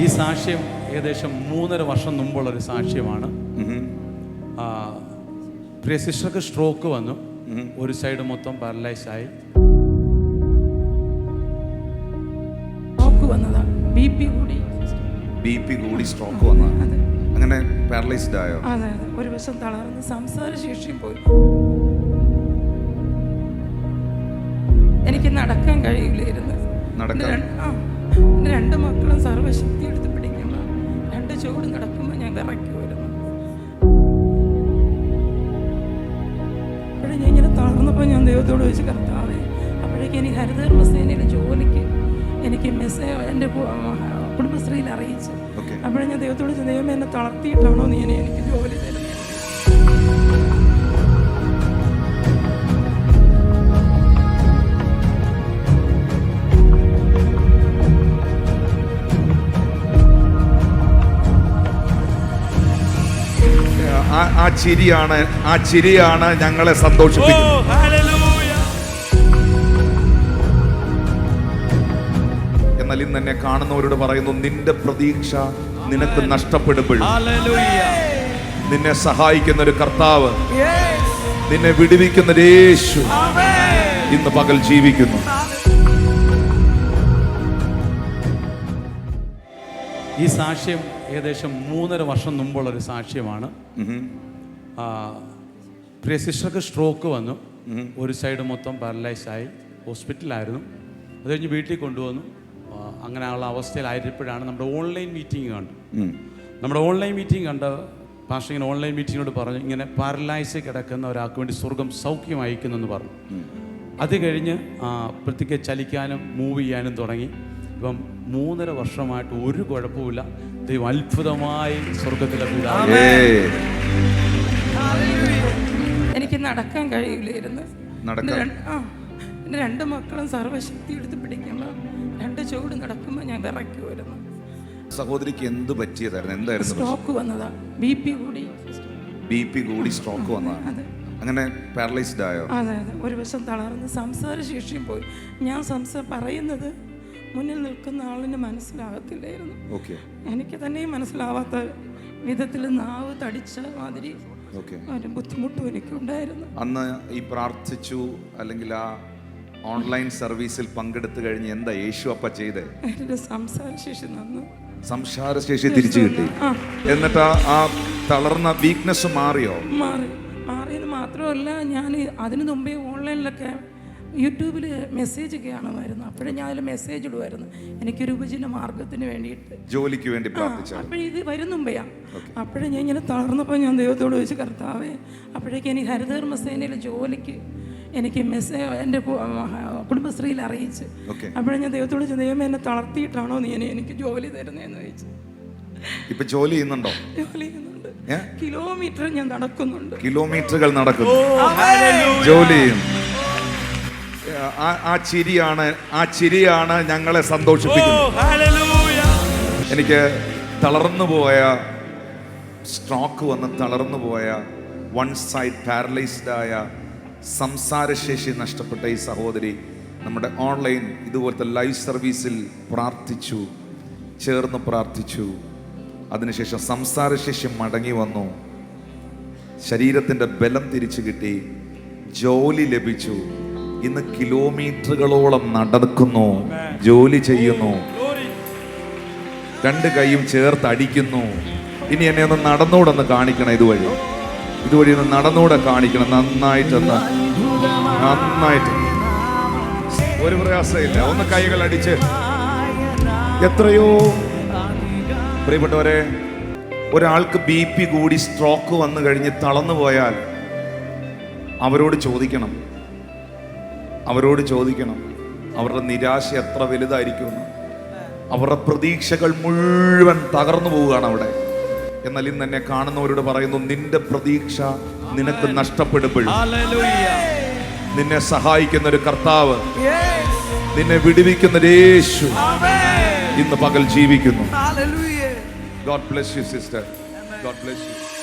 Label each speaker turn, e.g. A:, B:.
A: ഈ സാക്ഷ്യം ഏകദേശം മൂന്നര വർഷം മുമ്പുള്ള ഒരു സാക്ഷ്യമാണ് ആ, പ്രിയ സിസ്റ്റർക്ക് സ്ട്രോക്ക് വന്നു. ഒരു സൈഡ് മൊത്തം പാരലൈസ് ആയി.
B: ഷോക്ക് വന്നതാണ് ബി പി കൂടി.
C: ബി പി കൂടി സ്ട്രോക്ക് വന്ന അങ്ങനെ പാരലൈസ്ഡ് ആയോ?
B: അതെ അതെ. ഒരു വശം തളർന്ന് സംസാര ശേഷിയും പോയി. എനിക്ക് നടക്കാൻ കഴിയില്ലായിരുന്നു.
C: നടക്കാൻ?
B: ആ, എന്റെ രണ്ട് മക്കളും സർവശക്തി എടുത്ത് പിടിക്കുമ്പോൾ രണ്ട് ചൂടും നടക്കുമ്പോൾ ഞാൻ കറക്കി വരുന്നു അപ്പോഴേ ഞാൻ ഇങ്ങനെ തളർന്നപ്പോൾ ഞാൻ ദൈവത്തോട് ചോദിച്ചു കർത്താവേ അപ്പോഴേക്കും എനിക്ക് ഹരിതകർമ്മ സേനയിൽ ജോലിക്ക് എനിക്ക് മെസ്സേജ് എന്റെ കുടുംബശ്രീയിൽ അറിയിച്ചു. അപ്പോഴേ ഞാൻ ദൈവത്തോട് ദൈവമേ എന്നെ തളർത്തിയിട്ടാണോ നീ എനിക്ക് ജോലി തരുന്നത്
C: ആ ആ ചിരിയാണ് ആ ചിരിയാണ് ഞങ്ങളെ സന്തോഷിപ്പിക്കുന്നത്. എന്നാൽ ഇന്ന് എന്നെ കാണുന്നവരോട് പറയുന്നു നിന്റെ പ്രതീക്ഷ നിനക്ക് നഷ്ടപ്പെടുമ്പോൾ നിന്നെ സഹായിക്കുന്ന ഒരു കർത്താവ് നിന്നെ വിടുവിക്കുന്ന രേശു യേശു ഇന്ന് പകൽ ജീവിക്കുന്നു.
A: ഈ സാക്ഷ്യം ഏകദേശം മൂന്നര വർഷം മുമ്പുള്ള ഒരു സാക്ഷ്യമാണ് പ്രിയ സിസ്റ്റർക്ക് സ്ട്രോക്ക് വന്നു. ഒരു സൈഡ് മൊത്തം പാരലൈസ് ആയി. ഹോസ്പിറ്റലായിരുന്നു അത് കഴിഞ്ഞ് വീട്ടിൽ കൊണ്ടുവന്നു. അങ്ങനെ അങ്ങനെയുള്ള അവസ്ഥയിലായിരുന്നപ്പോഴാണ് നമ്മുടെ ഓൺലൈൻ മീറ്റിംഗ് കണ്ടു
C: നമ്മുടെ
A: ഓൺലൈൻ മീറ്റിംഗ് കണ്ട പാഷ ഇങ്ങനെ ഓൺലൈൻ മീറ്റിങ്ങിനോട് പറഞ്ഞു ഇങ്ങനെ പാരലൈസ് കിടക്കുന്ന ഒരാൾക്ക് വേണ്ടി സ്വർഗം സൗഖ്യം അയക്കുന്നെന്ന് പറഞ്ഞു. അത് കഴിഞ്ഞ് പ്രത്യേക ചലിക്കാനും മൂവ് ചെയ്യാനും തുടങ്ങി. ഇപ്പം മൂന്നര വർഷമായിട്ട് ഒരു കുഴപ്പമില്ല ദൈവം അത്ഭുതമായി സ്വർഗത്തിലെ പിതാവ്.
B: നടക്കാൻ കഴിയില്ലായിരുന്നു? എന്റെ രണ്ട്- മക്കളും സർവശക്തി എടുത്ത് പിടിക്കുമ്പോൾ രണ്ട് ചുവട് നടക്കുമ്പോൾ ഞാൻ വിറയ്ക്കുമായിരുന്നു
C: സഹോദരിക്ക് എന്ത് പറ്റിയതായിരുന്നു? എന്തായിരുന്നു
B: സ്ട്രോക്ക് വന്നതാ. ബി പി കൂടി.
C: ബി പി കൂടി സ്ട്രോക്ക് വന്നതാണ് അങ്ങനെ പാരലൈസ്ഡ് ആയോ?
B: അതെ അതെ. ഒരു വശം തളർന്ന് സംസാര ശേഷിയും പോയി. ഞാൻ സംസാര പറയുന്നത് മുന്നിൽ നിൽക്കുന്ന ആളിന് മനസ്സിലാകത്തില്ലായിരുന്നു. എനിക്ക് തന്നെ മനസ്സിലാവാത്ത വിധത്തിൽ നാവ് തടിച്ച മാതിരി ഒരു ബുദ്ധിമുട്ടും എനിക്കുണ്ടായിരുന്നു
C: അന്ന് ഈ പ്രാർത്ഥിച്ചു അല്ലെങ്കിൽ ആ ഓൺലൈൻ സർവീസിൽ പങ്കെടുത്തു കഴിഞ്ഞ് എന്താ യേശു അപ്പ ചെയ്തേ?
B: എന്റെ സംസാര ശേഷി നന്നു.
C: സംസാരശേഷി തിരിച്ചു കിട്ടി. എന്നിട്ട് ആ- ആ തളർന്ന വീക്ക്നെസ് മാറിയോ?
B: മാറി. മാറിയത് മാത്രമല്ല ഞാൻ അതിനു മുമ്പേ ഓൺലൈനിലൊക്കെ യൂട്യൂബിൽ മെസ്സേജ് കാണുമായിരുന്നു. അപ്പോഴും ഞാൻ അതിൽ മെസ്സേജ് ഇടുമായിരുന്നു. എനിക്കൊരു ഉപജീവന മാർഗത്തിന് വേണ്ടിയിട്ട്.
C: ജോലിക്ക് വേണ്ടി
B: അപ്പോഴും ഇത് വരുന്നുമ്പയാ അപ്പോഴും ഞാൻ ഇങ്ങനെ തളർന്നപ്പോൾ ഞാൻ ദൈവത്തോട് ചോദിച്ചു കർത്താവേ അപ്പോഴേക്കും എനിക്ക് ഹരിതകർമ്മസേനയിൽ ജോലിക്ക് എനിക്ക് മെസ്സേജ് എന്റെ കുടുംബശ്രീയിൽ അറിയിച്ച്. അപ്പോഴും ഞാൻ ദൈവത്തോട് ചോദിച്ചു ദൈവം എന്നെ തളർത്തിയിട്ടാണോ നീ എനിക്ക് ജോലി തരുന്നതെന്ന് ചോദിച്ചു.
C: ഇപ്പൊ ജോലി ചെയ്യുന്നുണ്ടോ?
B: ജോലി ചെയ്യുന്നുണ്ട്? കിലോമീറ്റർ ഞാൻ നടക്കുന്നുണ്ട്.
C: കിലോമീറ്ററുകൾ നടക്കുന്നു. ജോലി ചെയ്യും ആ- ചിരിയാണ് ആ ചിരിയാണ് ഞങ്ങളെ സന്തോഷിപ്പിക്കുന്നത്. എനിക്ക് തളർന്നു പോയ സ്ട്രോക്ക് വന്ന് തളർന്നു പോയ വൺ സൈഡ് പാരലൈസ്ഡ് ആയ സംസാരശേഷി നഷ്ടപ്പെട്ട ഈ സഹോദരി നമ്മുടെ ഓൺലൈൻ ഇതുപോലത്തെ ലൈവ് സർവീസിൽ പ്രാർത്ഥിച്ചു ചേർന്ന് പ്രാർത്ഥിച്ചു. അതിനുശേഷം സംസാരശേഷി മടങ്ങി വന്നു. ശരീരത്തിന്റെ ബലം തിരിച്ചു കിട്ടി ജോലി ലഭിച്ചു. ഇന്ന് കിലോമീറ്ററുകളോളം നടക്കുന്നു ജോലി ചെയ്യുന്നു. രണ്ട് കൈയും ചേർത്ത് അടിക്കുന്നു. ഇനി എന്നെ ഒന്ന് നടന്നൂടൊന്ന് കാണിക്കണം ഇതുവഴി. ഇതുവഴി ഒന്ന് നടന്നൂടെ കാണിക്കണം. നന്നായിട്ടൊന്ന് നന്നായിട്ട്. ഒരു പ്രയാസമില്ല. ഒന്ന് കൈകൾ അടിച്ച്. എത്രയോ പ്രിയപ്പെട്ടവരെ ഒരാൾക്ക് ബി പി കൂടി സ്ട്രോക്ക് വന്നു കഴിഞ്ഞ് തളർന്നു പോയാൽ അവരോട് ചോദിക്കണം. അവരോട് ചോദിക്കണം അവരുടെ നിരാശ എത്ര വലുതായിരിക്കുമെന്ന്. അവരുടെ പ്രതീക്ഷകൾ മുഴുവൻ തകർന്നു പോവുകയാണ് അവിടെ. എന്നാൽ ഇന്ന് എന്നെ കാണുന്നവരോട് പറയുന്നു നിന്റെ പ്രതീക്ഷ നിനക്ക് നഷ്ടപ്പെടുമ്പോഴും നിന്നെ സഹായിക്കുന്ന ഒരു കർത്താവ്. നിന്നെ വിടുവിക്കുന്ന രേശു യേശു ഇന്ന് പകൽ ജീവിക്കുന്നു. God bless you sister God bless you